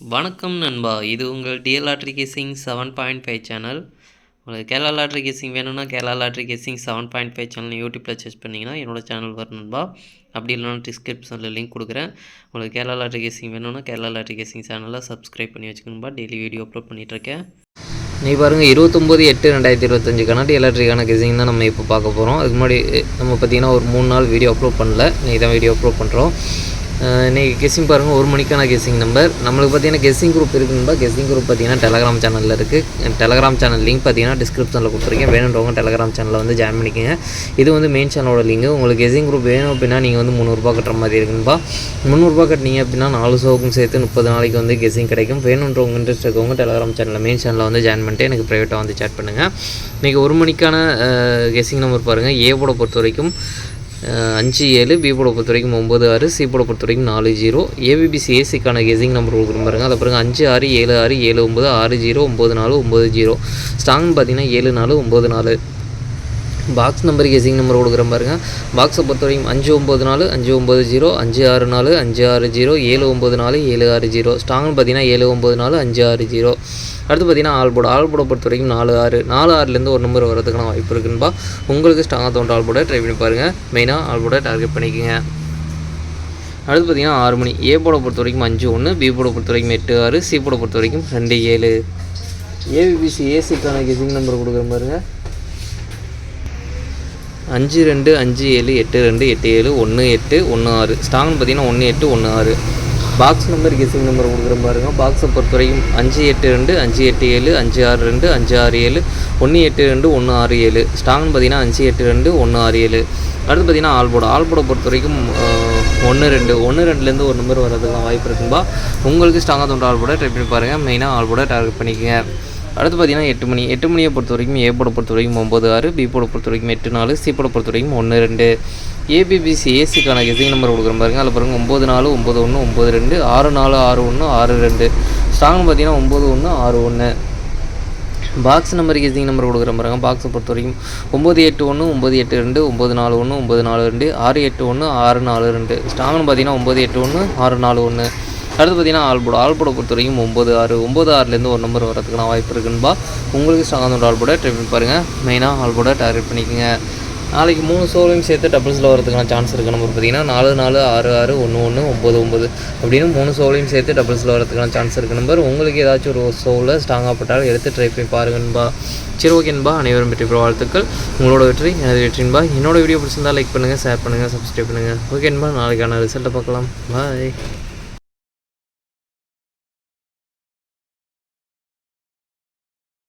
வணக்கம் நண்பா. இது உங்கள் DL lottery guessing seven point five channel. உங்களுக்கு கேரளா லாட்ரி கேசிங் வேணும்னா Kerala lottery guessing seven point five channel யூடியூப்பில் சர்ச் பண்ணிங்கன்னா என்னோட சேனல் வரும் நண்பா. அப்படி இல்லைனா டிஸ்கிரிப்ஷனில் லிங்க் கொடுக்குறேன். உங்களுக்கு கேரளா லாட்ரி கேசிங் வேணும்னா கேரளா லாட்ரி கேசிங் சேனலை சப்ஸ்கிரைப் பண்ணி வச்சுக்கணும்பா டெய்லி வீடியோ அப்லோட் பண்ணிகிட்ருக்கேன் நீ பாருங்கள் இருபத்தொம்போது எட்டு ரெண்டாயிரத்தி இருபத்தஞ்சுக்கான எலக்ட்ரிக்கான கெசிங் தான் நம்ம இப்போ பார்க்க போகிறோம் அதுக்கு முன்னாடி நம்ம பார்த்தீங்கன்னா ஒரு மூணு நாள் வீடியோ அப்லோட் பண்ணல. நீ தான் வீடியோ அப்லோட் பண்ணுறோம் இன்றைக்கி கெஸ்ஸிங் பாருங்கள் ஒரு மணிக்கான கெஸ்ஸிங் நம்பர் நம்மளுக்கு பார்த்தீங்கன்னா கெஸ்ஸிங் குரூப் இருக்குன்பா கெஸ்ஸிங் குரூப் பார்த்தீங்கன்னா டெலகிராம் சேனலில் இருக்குது டெலகிராம் சேனல் லிங்க் பார்த்தீங்கன்னா டிஸ்கிரிப்ஷனில் கொடுத்துருக்கேன். வேணுன்றவங்க டெலகிராம் சேனலில் வந்து ஜாயின் பண்ணிக்கோங்க. இது வந்து மெயின் சேனலோட லிங்க் உங்களுக்கு கெஸ்ஸிங் குரூப் வேணும் அப்படின்னா நீங்கள் வந்து முந்நூறுரூபா கட்டுற மாதிரி இருக்குன்பா முந்நூறுரூபா கட்டினீங்க அப்படின்னா நாலு சோக்கும் சேர்த்து முப்பது நாளைக்கு வந்து கெஸ்ஸிங் கிடைக்கும். வேணுன்றவங்க இன்ட்ரெஸ்ட் இருக்கவங்க டெலகிராம் சேனலில் மெயின் சேனலில் வந்து ஜாயின் பண்ணிட்டு எனக்கு ப்ரைவேட்டாக வந்து சேட் பண்ணுங்கள் இன்றைக்கி ஒரு மணிக்கான கெஸ்ஸிங் நம்பர் பாருங்கள் ஏவோட பொறுத்த வரைக்கும் அஞ்சு ஏழு பிபோட பொறுத்த வரைக்கும் ஒம்பது ஆறு சிபோட பொறுத்த வரைக்கும் நாலு ஜீரோ. ஏபிபிசி ஏசிக்கான கெசிங் நம்பர் கொடுக்குற பாருங்க. அதை பிறகு அஞ்சு ஆறு ஏழு ஆறு ஏழு ஒம்பது ஆறு ஜீரோ ஒம்பது நாலு ஒம்பது ஜீரோ. ஸ்டாங் பார்த்தீங்கன்னா ஏழு நாலு ஒம்பது நாலு. பாக்ஸ் நம்பர் கெசிங் நம்பர் கொடுக்குறேன் பாருங்க. பாக்ஸை பொறுத்த வரைக்கும் அஞ்சு ஒம்பது நாலு அஞ்சு ஒம்பது ஜீரோ அஞ்சு ஆறு நாலு அஞ்சு ஆறு ஜீரோ ஏழு ஒம்பது நாலு ஏழு ஆறு ஜீரோ. ஸ்டாங்னு பார்த்தீங்கன்னா ஏழு ஒம்பது நாலு அஞ்சு ஆறு ஜீரோ. அடுத்து பார்த்தீங்கன்னா ஆல்போர்டு ஆல்போர்டை பொறுத்த வரைக்கும் நாலு ஆறு. நாலு ஆறுலேருந்து ஒரு நம்பர் வரதுக்கான வாய்ப்பு இருக்குன்பா உங்களுக்கு ஸ்ட்ராங்காக தோன்ற ஆல்போர்டை ட்ரை பண்ணி பாருங்கள் மெயினாக ஆல்போர்டை டார்கெட் பண்ணிக்கோங்க. அடுத்து பார்த்தீங்கன்னா ஆறு மணி. ஏ போட பொறுத்த வரைக்கும் அஞ்சு ஒன்று பி போட பொறுத்த வரைக்கும் எட்டு ஆறு சி போட பொறுத்த வரைக்கும் ரெண்டு ஏழு. ஏபிபிசி ஏசிக்கான கெசிங் நம்பர் கொடுக்குற பாருங்க. அஞ்சு ரெண்டு அஞ்சு ஏழு எட்டு ரெண்டு எட்டு ஏழு ஒன்று எட்டு ஒன்று ஆறு. ஸ்டாங்னு பார்த்தீங்கன்னா ஒன்று எட்டு ஒன்று ஆறு. பாக்ஸ் நம்பர் கெஸிங் நம்பர் கொடுக்குற பாருங்க. பாக்ஸை பொறுத்த வரைக்கும் அஞ்சு எட்டு ரெண்டு அஞ்சு எட்டு ஏழு அஞ்சு ஆறு ரெண்டு அஞ்சு ஆறு ஏழு ஒன்று எட்டு ரெண்டு ஒன்று ஆறு ஏழு. ஸ்டாங்னு பார்த்தீங்கன்னா அஞ்சு எட்டு ரெண்டு ஒன்று ஆறு ஏழு. அடுத்து பார்த்தீங்கன்னா ஆல்போட ஆல்போர்டை பொறுத்த வரைக்கும் ஒன்று ரெண்டு. ஒன்று ரெண்டுலேருந்து ஒரு நம்பர் வர்றதுக்கு வாய்ப்பு இருக்கும்பா. உங்களுக்கு ஸ்ட்ராங்காக தோன்ற ஆல்போட ட்ரை பண்ணி பாருங்கள் மெயினாக ஆல்போட டார்கெட் பண்ணிக்கோங்க. அடுத்து பார்த்தீங்கன்னா எட்டு மணி எட்டு மணியை பொறுத்த வரைக்கும் ஏ போட பொறுத்த வரைக்கும் ஒம்பது ஆறு பி போட பொறுத்த வரைக்கும் எட்டு நாலு சி போட பொறுத்த வரைக்கும் ஒன்று ரெண்டு. ஏபிபிசி ஏசிக்கான கெசிங் நம்பர் கொடுக்குற பாருங்க. அதில் பாருங்கள் ஒம்பது நாலு ஒம்பது ஒன்று ஒம்பது ரெண்டு ஆறு நாலு ஆறு ஒன்று ஆறு ரெண்டு. ஸ்ட்ராங்னு பார்த்தீங்கன்னா ஒம்பது ஒன்று ஆறு ஒன்று பாக்ஸ் நம்பர் கெசிங் நம்பர் கொடுக்குற பாருங்க. பாக்ஸை பொறுத்த வரைக்கும் ஒம்பது எட்டு ஒன்று ஒம்பது எட்டு ரெண்டு ஒம்பது நாலு ஒன்று ஒம்பது நாலு ரெண்டு ஆறு எட்டு ஒன்று ஆறு நாலு ரெண்டு. ஸ்ட்ராங்னு பார்த்தீங்கன்னா ஒம்பது எட்டு ஒன்று ஆறு நாலு ஒன்று அடுத்து பார்த்தீங்கன்னா ஆல்போட ஆல்போட பொறுத்த வரைக்கும் ஒம்பது ஆறு ஒம்பது ஆறுலேருந்து ஒரு நம்பர் வரதுக்கான வாய்ப்பு இருக்குன்பா. உங்களுக்கு ஸ்ட்ராங்காக ஆல்போட ட்ரை பண்ணி பாருங்கள் மெயினாக ஆல்போட டார்கெட் பண்ணிக்கோங்க. நாளைக்கு மூணு ஷோலையும் சேர்த்து டபுள்ஸில் வரதுக்கான சான்ஸ் இருக்குது நம்பர் பார்த்தீங்கன்னா நாலு நாலு ஆறு ஆறு ஒன்று ஒன்று ஒம்பது ஒம்பது அப்படின்னு மூணு ஷோலையும் சேர்த்து டபுள்ஸில் வரதுக்கான சான்ஸ் இருக்குது நம்பர் உங்களுக்கு ஏதாச்சும் ஒரு ஷோவில் ஸ்ட்ராங்காக பட்டாலும் எடுத்து ட்ரை பண்ணி பாருங்கன்பா சரி ஓகேன்பா அனைவரும் வெற்றி பெற வாழ்த்துக்கள். உங்களோட வெற்றி எனது வெற்றின்பா என்னோட வீடியோ பிடிச்சிருந்தால் லைக் பண்ணுங்கள் ஷேர் பண்ணுங்கள் சப்ஸ்கிரைப் பண்ணுங்கள் ஓகேன்பா நாளைக்கான ரிசல்ட்டை பார்க்கலாம். பாய்